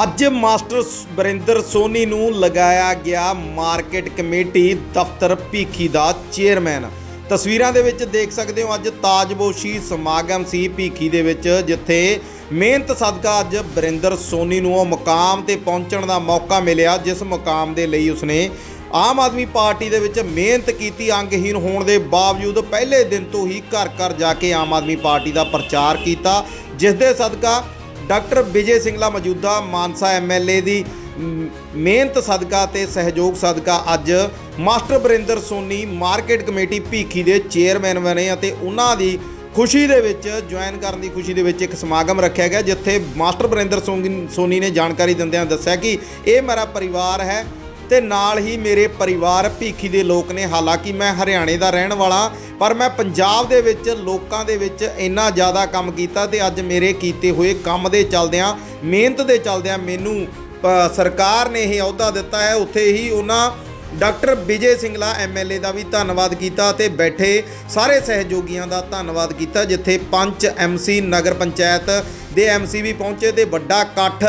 ਅੱਜ ਮਾਸਟਰ ਬਰਿੰਦਰ ਸੋਨੀ ਨੂੰ ਲਗਾਇਆ ਗਿਆ ਮਾਰਕੀਟ ਕਮੇਟੀ ਦਫ਼ਤਰ ਭੀਖੀ ਦਾ ਚੇਅਰਮੈਨ। ਤਸਵੀਰਾਂ ਦੇ ਵਿੱਚ ਦੇਖ ਸਕਦੇ ਹੋ ਅੱਜ ਤਾਜਬੋਸ਼ੀ ਸਮਾਗਮ ਸੀ ਭੀਖੀ ਦੇ ਵਿੱਚ, ਜਿੱਥੇ ਮਿਹਨਤ ਸਦਕਾ ਅੱਜ ਬਰਿੰਦਰ ਸੋਨੀ ਨੂੰ ਉਹ ਮੁਕਾਮ ਤੇ ਪਹੁੰਚਣ ਦਾ ਮੌਕਾ ਮਿਲਿਆ, ਜਿਸ ਮੁਕਾਮ ਦੇ ਲਈ ਉਸਨੇ ਆਮ ਆਦਮੀ ਪਾਰਟੀ ਦੇ ਵਿੱਚ ਮਿਹਨਤ ਕੀਤੀ ਅੰਗਹੀਨ ਹੋਣ ਦੇ ਬਾਵਜੂਦ ਪਹਿਲੇ ਦਿਨ ਤੋਂ ਹੀ ਘਰ ਘਰ ਜਾ ਕੇ ਆਮ ਆਦਮੀ ਪਾਰਟੀ ਦਾ ਪ੍ਰਚਾਰ ਕੀਤਾ, ਜਿਸ ਦੇ ਸਦਕਾ ਡਾਕਟਰ ਵਿਜੇ ਸਿੰਗਲਾ ਮੌਜੂਦਾ ਮਾਨਸਾ ਐਮਐਲਏ ਦੀ ਮਿਹਨਤ ਸਦਕਾ ਤੇ ਸਹਿਯੋਗ ਸਦਕਾ ਅੱਜ master Barinder Soni market committee Bhikhi ਦੇ ਚੇਅਰਮੈਨ ਬਣੇ ਅਤੇ ਉਹਨਾਂ ਦੀ ਖੁਸ਼ੀ ਦੇ ਵਿੱਚ, ਜੁਆਇਨ ਕਰਨ ਦੀ ਖੁਸ਼ੀ ਦੇ ਵਿੱਚ ਇੱਕ ਸਮਾਗਮ ਰੱਖਿਆ ਗਿਆ, ਜਿੱਥੇ ਮਾਸਟਰ ਬਰਿੰਦਰ ਸੋਨੀ- ਸੋਨੀ ਨੇ ਜਾਣਕਾਰੀ ਦਿੰਦਿਆਂ ਦੱਸਿਆ ਕਿ ਇਹ ਮੇਰਾ ਪਰਿਵਾਰ ਹੈ। ਤੇ ਨਾਲ ਹੀ ਮੇਰੇ ਪਰਿਵਾਰ ਭੀਖੀ ਦੇ ਲੋਕ ਨੇ। ਹਾਲਾਂਕਿ ਮੈਂ ਹਰਿਆਣੇ ਦਾ ਰਹਿਣ ਵਾਲਾ, ਪਰ ਮੈਂ ਪੰਜਾਬ ਦੇ ਵਿੱਚ ਲੋਕਾਂ ਦੇ ਵਿੱਚ ਇੰਨਾ ਜ਼ਿਆਦਾ ਕੰਮ ਕੀਤਾ ਤੇ ਅੱਜ ਮੇਰੇ ਕੀਤੇ ਹੋਏ ਕੰਮ ਦੇ ਚਲਦਿਆਂ, ਮਿਹਨਤ ਦੇ ਚਲਦਿਆਂ ਮੈਨੂੰ ਸਰਕਾਰ ਨੇ ਇਹ ਅਹੁਦਾ ਦਿੱਤਾ ਹੈ। ਉੱਥੇ ਹੀ ਉਹਨਾਂ ਡਾਕਟਰ ਵਿਜੇ ਸਿੰਗਲਾ ਐਮਐਲਏ ਦਾ ਵੀ ਧੰਨਵਾਦ ਕੀਤਾ ਤੇ ਬੈਠੇ ਸਾਰੇ ਸਹਿਯੋਗੀਆਂ ਦਾ ਧੰਨਵਾਦ ਕੀਤਾ, ਜਿੱਥੇ ਪੰਚ ਐਮਸੀ ਨਗਰ ਪੰਚਾਇਤ ਦੇ ਐਮਸੀ ਵੀ ਪਹੁੰਚੇ ਤੇ ਵੱਡਾ ਇਕੱਠ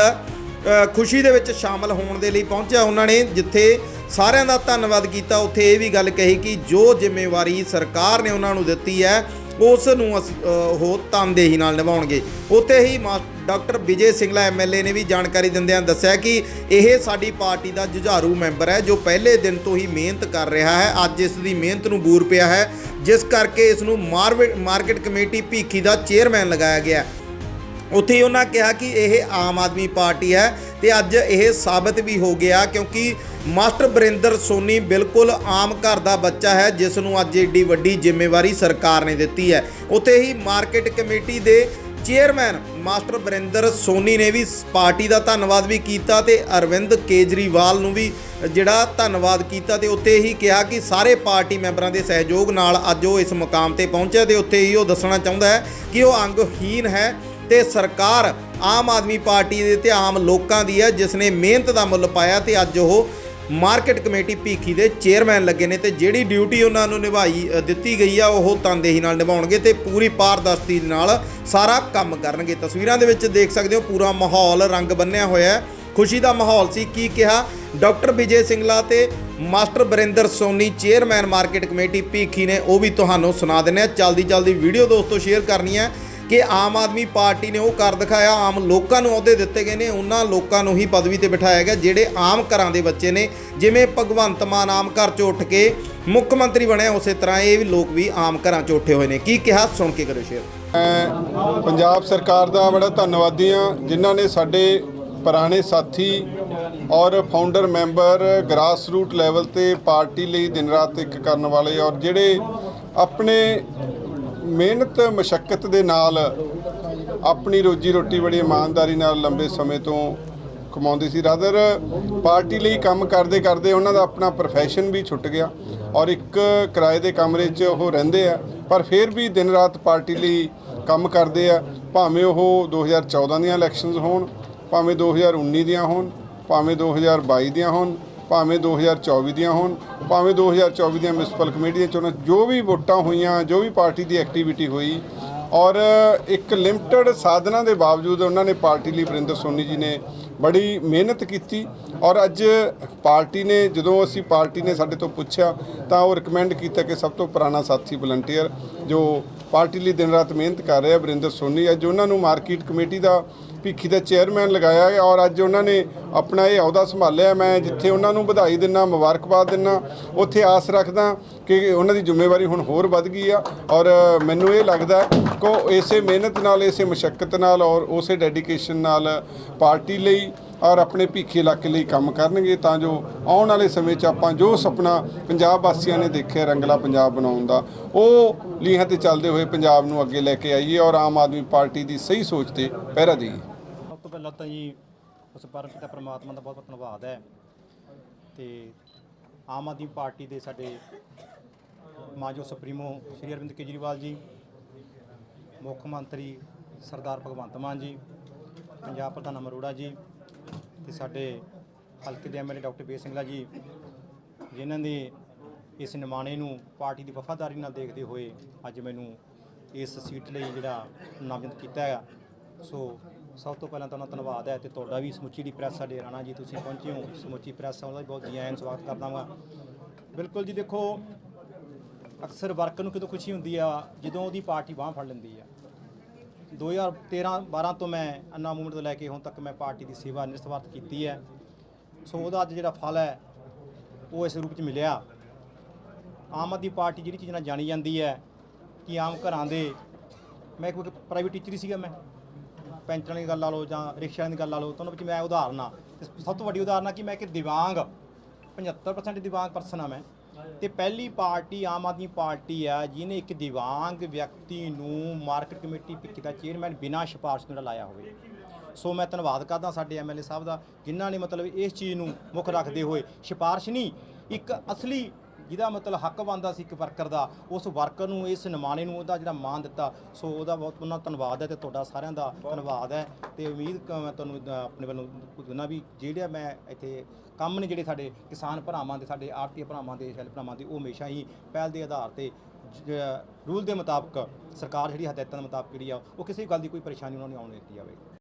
ਖੁਸ਼ੀ ਦੇ ਵਿੱਚ ਸ਼ਾਮਲ ਹੋਣ ਦੇ ਲਈ ਪਹੁੰਚਿਆ ਉਹਨਾਂ ਨੇ, ਜਿੱਥੇ ਸਾਰਿਆਂ ਦਾ ਧੰਨਵਾਦ ਕੀਤਾ। ਉੱਥੇ ਇਹ ਵੀ ਗੱਲ ਕਹੀ ਕਿ ਜੋ ਜ਼ਿੰਮੇਵਾਰੀ ਸਰਕਾਰ ਨੇ ਉਹਨਾਂ ਨੂੰ ਦਿੱਤੀ ਹੈ, ਉਸ ਨੂੰ ਅਸ- ਉਹ ਤਨਦੇਹੀ ਨਾਲ ਨਿਭਾਉਣਗੇ। ਉੱਥੇ ਹੀ ਮਾ- ਡਾਕਟਰ ਵਿਜੇ ਸਿੰਗਲਾ ਐਮਐਲਏ ਨੇ ਵੀ ਜਾਣਕਾਰੀ ਦਿੰਦਿਆਂ ਦੱਸਿਆ ਕਿ ਇਹ ਸਾਡੀ ਪਾਰਟੀ ਦਾ ਜੁਝਾਰੂ ਮੈਂਬਰ ਹੈ, ਜੋ ਪਹਿਲੇ ਦਿਨ ਤੋਂ ਹੀ ਮਿਹਨਤ ਕਰ ਰਿਹਾ ਹੈ। ਅੱਜ ਇਸ ਦੀ ਮਿਹਨਤ ਨੂੰ ਬੂਰ ਪਿਆ ਹੈ, ਜਿਸ ਕਰਕੇ ਇਸ ਨੂੰ ਮਾਰਵੇ- ਮਾਰਕੀਟ ਕਮੇਟੀ ਭੀਖੀ ਦਾ ਚੇਅਰਮੈਨ ਲਗਾਇਆ ਗਿਆ ਹੈ। ਉੱਥੇ ਹੀ ਉਹਨਾਂ ਕਿਹਾ ਕਿ ਇਹ ਆਮ ਆਦਮੀ ਪਾਰਟੀ ਹੈ ਤੇ ਅੱਜ ਇਹ ਸਾਬਤ ਵੀ ਹੋ ਗਿਆ ਕਿਉਂਕਿ ਮਾਸਟਰ ਬਰਿੰਦਰ ਸੋਨੀ ਬਿਲਕੁਲ ਆਮ ਘਰ ਦਾ ਬੱਚਾ ਹੈ, ਜਿਸ ਨੂੰ ਅੱਜ ਏਡੀ ਵੱਡੀ ਜ਼ਿੰਮੇਵਾਰੀ ਸਰਕਾਰ ਨੇ ਦਿੱਤੀ ਹੈ। ਉੱਥੇ ਹੀ ਮਾਰਕੀਟ ਕਮੇਟੀ ਦੇ ਚੇਅਰਮੈਨ ਮਾਸਟਰ ਬਰਿੰਦਰ ਸੋਨੀ ਨੇ ਵੀ ਪਾਰਟੀ ਦਾ ਧੰਨਵਾਦ ਵੀ ਕੀਤਾ ਤੇ ਅਰਵਿੰਦ ਕੇਜਰੀਵਾਲ ਨੂੰ ਵੀ ਜਿਹੜਾ ਧੰਨਵਾਦ ਕੀਤਾ ਤੇ ਉੱਥੇ ਹੀ ਕਿਹਾ ਕਿ ਸਾਰੇ ਪਾਰਟੀ ਮੈਂਬਰਾਂ ਦੇ ਸਹਿਯੋਗ ਨਾਲ ਅੱਜ ਉਹ ਇਸ ਮੁਕਾਮ ਤੇ ਪਹੁੰਚਿਆ ਤੇ ਉੱਥੇ ਹੀ ਉਹ ਦੱਸਣਾ ਚਾਹੁੰਦਾ ਹੈ ਕਿ ਉਹ ਅੰਗਹੀਨ ਹੈ। ਤੇ ਸਰਕਾਰ ਆਮ ਆਦਮੀ ਪਾਰਟੀ ਦੇ ਤੇ ਆਮ ਲੋਕਾਂ ਦੀ ਹੈ ਜਿਸ ਨੇ ਮਿਹਨਤ ਦਾ ਮੁੱਲ ਪਾਇਆ ਤੇ ਅੱਜ ਉਹ ਮਾਰਕੀਟ ਕਮੇਟੀ ਭੀਖੀ ਦੇ ਚੇਅਰਮੈਨ ਲੱਗੇ ਨੇ ਤੇ ਜਿਹੜੀ ਡਿਊਟੀ ਉਹਨਾਂ ਨੂੰ ਨਿਭਾਈ ਦਿੱਤੀ ਗਈ ਆ, ਉਹ ਤਨਦੇਹੀ ਨਾਲ ਨਿਭਾਉਣਗੇ ਤੇ ਪੂਰੀ ਪਾਰਦਰਸ਼ਤੀ ਨਾਲ ਸਾਰਾ ਕੰਮ ਕਰਨਗੇ। ਤਸਵੀਰਾਂ ਦੇ ਵਿੱਚ ਦੇਖ ਸਕਦੇ ਹੋ, ਪੂਰਾ ਮਾਹੌਲ ਰੰਗ ਬੰਨਿਆ ਹੋਇਆ ਹੈ। ਖੁਸ਼ੀ ਦਾ ਮਾਹੌਲ ਸੀ, ਕੀ ਕਿਹਾ? ਡਾਕਟਰ ਵਿਜੇ ਸਿੰਗਲਾ ਤੇ master Barinder Soni, chairman market committee Bhikhi ਨੇ, ਉਹ ਵੀ ਤੁਹਾਨੂੰ ਸੁਣਾ ਦਿੰਦੇ ਆ ਜਲਦੀ ਜਲਦੀ ਵੀਡੀਓ ਦੋਸਤੋ, ਸ਼ੇਅਰ ਕਰਨੀ ਹੈ। ਕਿ ਆਮ ਆਦਮੀ ਪਾਰਟੀ ਨੇ ਉਹ ਕਰ ਦਿਖਾਇਆ, ਆਮ ਲੋਕਾਂ ਨੂੰ ਅਹੁਦੇ ਦਿੱਤੇ ਗਏ ਨੇ, ਉਹਨਾਂ ਲੋਕਾਂ ਨੂੰ ਹੀ ਪਦਵੀ ਤੇ ਬਿਠਾਇਆ ਗਿਆ, ਜਿਹੜੇ ਆਮ ਘਰਾਂ ਦੇ ਬੱਚੇ ਨੇ, ਜਿਵੇਂ ਭਗਵੰਤ ਮਾਨ ਆਮ ਘਰ ਚੋਂ ਉੱਠ ਕੇ ਮੁੱਖ ਮੰਤਰੀ ਬਣਿਆ ਉਸੇ ਤਰ੍ਹਾਂ ਇਹ ਵੀ ਲੋਕ ਵੀ ਆਮ ਘਰਾਂ ਚੋਂ ਉੱਠੇ ਹੋਏ ਨੇ। ਕੀ ਕਿਹਾ? ਸੁਣ ਕੇ ਕਰੋ ਸ਼ੇਅਰ। ਮੈਂ ਪੰਜਾਬ ਸਰਕਾਰ ਦਾ ਬੜਾ ਧੰਨਵਾਦੀ ਹਾਂ, ਜਿਨ੍ਹਾਂ ਨੇ ਸਾਡੇ ਪੁਰਾਣੇ ਸਾਥੀ ਔਰ founder member grass root level ਤੇ ਪਾਰਟੀ ਲਈ ਦਿਨ ਰਾਤ ਇੱਕ ਕਰਨ ਵਾਲੇ ਔਰ ਜਿਹੜੇ ਆਪਣੇ ਮਿਹਨਤ, ਮਸ਼ੱਕਤ ਦੇ ਨਾਲ ਆਪਣੀ ਰੋਜੀ ਰੋਟੀ ਬੜੀ ਇਮਾਨਦਾਰੀ ਨਾਲ ਲੰਬੇ ਸਮੇਂ ਤੋਂ ਕਮਾਉਂਦੇ ਸੀ। ਰਾਦਰ ਪਾਰਟੀ ਲਈ ਕੰਮ ਕਰਦੇ ਕਰਦੇ ਉਹਨਾਂ ਦਾ ਆਪਣਾ ਪ੍ਰੋਫੈਸ਼ਨ ਵੀ ਛੁੱਟ ਗਿਆ ਔਰ ਇੱਕ ਕਿਰਾਏ ਦੇ ਕਮਰੇ 'ਚ ਉਹ ਰਹਿੰਦੇ ਆ, ਪਰ ਫਿਰ ਵੀ ਦਿਨ ਰਾਤ ਪਾਰਟੀ ਲਈ ਕੰਮ ਕਰਦੇ ਆ। ਭਾਵੇਂ ਉਹ 2014 ਦੀਆਂ ਇਲੈਕਸ਼ਨਸ ਹੋਣ, ਭਾਵੇਂ 2019 ਦੀਆਂ ਹੋਣ, ਭਾਵੇਂ 2022 ਦੀਆਂ ਹੋਣ ਭਾਵੇਂ 2024 ਦੀਆਂ ਹੋਣ, ਭਾਵੇਂ 2024 ਦੀਆਂ ਮਿਊਨਿਸਪਲ ਕਮੇਟੀ ਦੀਆਂ ਚੋਣਾਂ, ਜੋ ਵੀ ਵੋਟਾਂ ਹੋਈਆਂ, ਜੋ ਵੀ ਪਾਰਟੀ ਦੀ ਐਕਟੀਵਿਟੀ ਹੋਈ, ਔਰ ਇੱਕ ਲਿਮਟਿਡ ਸਾਧਨਾਂ ਦੇ ਬਾਵਜੂਦ ਉਹਨਾਂ ਨੇ ਪਾਰਟੀ ਲਈ ਵਰਿੰਦਰ ਸੋਨੀ ਜੀ ਨੇ ਬੜੀ ਮਿਹਨਤ ਕੀਤੀ, ਔਰ ਅੱਜ ਪਾਰਟੀ ਨੇ, ਜਦੋਂ ਅਸੀਂ ਪਾਰਟੀ ਨੇ ਸਾਡੇ ਤੋਂ ਪੁੱਛਿਆ, ਤਾਂ ਉਹ ਰეკਮੈਂਡ ਕੀਤਾ ਕਿ ਸਭ ਤੋਂ ਪੁਰਾਣਾ ਸਾਥੀ ਵਲੰਟੀਅਰ ਜੋ ਪਾਰਟੀ ਲਈ ਦਿਨ ਰਾਤ ਮਿਹਨਤ ਕਰ ਰਿਹਾ ਵਰਿੰਦਰ ਸੋਨੀ, ਅੱਜ ਉਹਨਾਂ ਨੂੰ ਮਾਰਕੀਟ ਕਮੇਟੀ ਦਾ ਭੀਖੀ ਦਾ ਚੇਅਰਮੈਨ ਲਗਾਇਆ ਗਿਆ ਔਰ ਅੱਜ ਉਹਨਾਂ ਨੇ ਆਪਣਾ ਇਹ ਅਹੁਦਾ ਸੰਭਾਲਿਆ। ਮੈਂ ਜਿੱਥੇ ਉਹਨਾਂ ਨੂੰ ਵਧਾਈ ਦਿੰਨਾ, ਮੁਬਾਰਕਬਾਦ ਦਿੰਨਾ, ਉੱਥੇ ਆਸ ਰੱਖਦਾ ਕਿ ਉਹਨਾਂ ਦੀ ਜ਼ਿੰਮੇਵਾਰੀ ਹੁਣ ਹੋਰ ਵੱਧ ਗਈ ਆ। ਔਰ ਮੈਨੂੰ ਇਹ ਲੱਗਦਾ ਕਿ ਉਹ ਇਸੇ ਮਿਹਨਤ ਨਾਲ, ਇਸੇ ਮੁਸ਼ਕਲ ਨਾਲ ਔਰ ਉਸੇ ਡੈਡੀਕੇਸ਼ਨ ਨਾਲ ਪਾਰਟੀ ਲਈ ਔਰ ਆਪਣੇ ਭੀਖੀ ਇਲਾਕੇ ਲਈ ਕੰਮ ਕਰਨਗੇ ਤਾਂ ਜੋ ਆਉਣ ਵਾਲੇ ਸਮੇਂ 'ਚ ਆਪਾਂ ਜੋ ਸੁਪਨਾ ਪੰਜਾਬ ਵਾਸੀਆਂ ਨੇ ਦੇਖਿਆ ਰੰਗਲਾ ਪੰਜਾਬ ਬਣਾਉਣ ਦਾ, ਉਹ ਲੀਹਾਂ ਤੇ ਚੱਲਦੇ ਹੋਏ ਪੰਜਾਬ ਨੂੰ ਅੱਗੇ ਲੈ ਕੇ ਆਈਏ ਔਰ ਆਮ ਆਦਮੀ ਪਾਰਟੀ ਦੀ ਸਹੀ ਸੋਚ ਤੇ ਪਹਿਰਾ ਦੇਈਏ। ਪਹਿਲਾਂ ਤਾਂ ਜੀ ਉਸ ਪਰਮ ਪ੍ਰਮਾਤਮਾ ਦਾ ਬਹੁਤ ਬਹੁਤ ਧੰਨਵਾਦ ਹੈ। ਤੇ ਆਮ ਆਦਮੀ ਪਾਰਟੀ ਦੇ ਸਾਡੇ ਮਾਜੋ ਸੁਪਰੀਮੋ ਸ਼੍ਰੀ ਅਰਵਿੰਦ ਕੇਜਰੀਵਾਲ ਜੀ, ਮੁੱਖ ਮੰਤਰੀ ਸਰਦਾਰ ਭਗਵੰਤ ਮਾਨ ਜੀ, ਪੰਜਾਬ ਪ੍ਰਧਾਨ ਅਮਰੋੜਾ ਜੀ ਤੇ ਸਾਡੇ ਹਲਕੇ ਦੇ ਐਮਐਲਏ ਡਾਕਟਰ ਬੇ ਸਿੰਘਲਾ ਜੀ, ਜਿਨ੍ਹਾਂ ਦੇ ਇਸ ਨਿਮਾਣੇ ਨੂੰ ਪਾਰਟੀ ਦੀ ਵਫਾਦਾਰੀ ਨਾਲ ਦੇਖਦੇ ਹੋਏ ਅੱਜ ਮੈਨੂੰ ਇਸ ਸੀਟ ਲਈ ਜਿਹੜਾ ਨਾਮਜ਼ਦ ਕੀਤਾ ਹੈ ਸੋ ਸਭ ਤੋਂ ਪਹਿਲਾਂ ਤੁਹਾਨੂੰ ਧੰਨਵਾਦ ਹੈ ਤੇ ਤੁਹਾਡਾ ਵੀ ਸਮੁੱਚੀ ਦੀ ਪ੍ਰੈਸ ਸਾਡੇ ਰਾਣਾ ਜੀ, ਤੁਸੀਂ ਪਹੁੰਚੇ ਹੋ। ਸਮੁੱਚੀ ਪ੍ਰੈਸ ਦਾ ਵੀ ਬਹੁਤ ਜੀ ਆਇਆਂ ਸਵਾਗਤ ਕਰਦਾ ਹਾਂ ਬਿਲਕੁਲ ਜੀ ਦੇਖੋ, ਅਕਸਰ ਵਰਕਰ ਨੂੰ ਕਿਦੋਂ ਖੁਸ਼ੀ ਹੁੰਦੀ ਆ, ਜਦੋਂ ਉਹਦੀ ਪਾਰਟੀ ਬਾਹ ਫੜ ਲੈਂਦੀ ਆ। 2013 12 ਤੋਂ ਮੈਂ ਅੰਨਾ ਮੂਵਮੈਂਟ ਤੋਂ ਲੈ ਕੇ ਹੁਣ ਤੱਕ ਮੈਂ ਪਾਰਟੀ ਦੀ ਸੇਵਾ ਨਿਸਵਾਰਥ ਕੀਤੀ ਹੈ। ਸੋ ਉਹਦਾ ਅੱਜ ਜਿਹੜਾ ਫਲ ਹੈ, ਉਹ ਇਸ ਰੂਪ ਚ ਮਿਲਿਆ। ਆਮ ਆਦਮੀ ਪਾਰਟੀ ਜਿਹੜੀ ਚੀਜ਼ ਨਾਲ ਜਾਣੀ ਜਾਂਦੀ ਹੈ, ਕਿ ਆਮ ਘਰਾਂ ਦੇ, ਮੈਂ ਇੱਕ ਪ੍ਰਾਈਵੇਟ ਟੀਚਰ ਹੀ ਸੀਗਾ ਮੈਂ। ਪੈਂਚਰਾਂ ਦੀ ਗੱਲ ਲਾ ਲਓ ਜਾਂ ਰਿਕਸ਼ਿਆਂ ਦੀ ਗੱਲ ਲਾ ਲਓ, ਤਾਂ ਉਹਨਾਂ ਵਿੱਚ ਮੈਂ ਉਦਾਹਰਨ ਆ। ਤੇ ਸਭ ਤੋਂ ਵੱਡੀ ਉਦਾਹਰਨ ਆ ਕਿ ਮੈਂ ਇੱਕ ਦਿਵਾਂਗ 75% ਦਿਵਾਂਗ ਪਰਸਨ ਆ ਮੈਂ। ਤੇ ਪਹਿਲੀ ਪਾਰਟੀ ਆਮ ਆਦਮੀ ਪਾਰਟੀ ਆ, ਜਿਹਨੇ ਇੱਕ ਦਿਵਾਂਗ ਵਿਅਕਤੀ ਨੂੰ ਮਾਰਕੀਟ ਕਮੇਟੀ ਭਿੱਖੀ ਦਾ ਚੇਅਰਮੈਨ ਬਿਨਾਂ ਸਿਫਾਰਿਸ਼ ਤੋਂ ਜਿਹੜਾ ਲਾਇਆ ਹੋਵੇ। ਸੋ ਮੈਂ ਧੰਨਵਾਦ ਕਰਦਾ ਸਾਡੇ ਐਮਐਲਏ ਸਾਹਿਬ ਦਾ, ਜਿਨ੍ਹਾਂ ਨੇ ਮਤਲਬ ਇਸ ਚੀਜ਼ ਨੂੰ ਮੁੱਖ ਰੱਖਦੇ ਹੋਏ ਸਿਫਾਰਿਸ਼ ਨਹੀਂ, ਇੱਕ ਅਸਲੀ ਜਿਹਦਾ ਮਤਲਬ ਹੱਕ ਬਣਦਾ ਸੀ ਇੱਕ ਵਰਕਰ ਦਾ ਉਸ ਵਰਕਰ ਨੂੰ ਇਸ ਨਿਮਾਣੇ ਨੂੰ ਉਹਦਾ ਜਿਹੜਾ ਮਾਣ ਦਿੱਤਾ। ਸੋ ਉਹਦਾ ਬਹੁਤ ਉਹਨਾਂ ਦਾ ਧੰਨਵਾਦ ਹੈ ਤੇ ਤੁਹਾਡਾ ਸਾਰਿਆਂ ਦਾ ਧੰਨਵਾਦ ਹੈ ਤੇ ਉਮੀਦ ਕ- ਮੈਂ ਤੁਹਾਨੂੰ ਅ, ਆਪਣੇ ਵੱਲੋਂ ਦਿੰਦਾ ਵੀ ਜਿਹੜੇ ਮੈਂ ਇੱਥੇ ਕੰਮ ਨੇ ਜਿਹੜੇ ਸਾਡੇ ਕਿਸਾਨ ਭਰਾਵਾਂ ਦੇ ਸਾਡੇ ਆੜਤੀ ਭਰਾਵਾਂ ਦੇ ਸੈਲ ਭਰਾਵਾਂ ਦੇ ਉਹ ਹਮੇਸ਼ਾ ਹੀ ਪਹਿਲ ਦੇ ਆਧਾਰ ਤੇ ਜ- ਰੂਲ ਦੇ ਮੁਤਾਬਕ ਸਰਕਾਰ ਜਿਹੜੀ ਹਦਾਇਤਾਂ ਦੇ ਮੁਤਾਬਕ ਜਿਹੜੀ ਆ ਉਹ ਕਿਸੇ ਵੀ ਗੱਲ ਦੀ ਕੋਈ ਪਰੇਸ਼ਾਨੀ ਉਹਨਾਂ ਨੂੰ ਆਉਣ ਦਿੱਤੀ ਜਾਵੇ।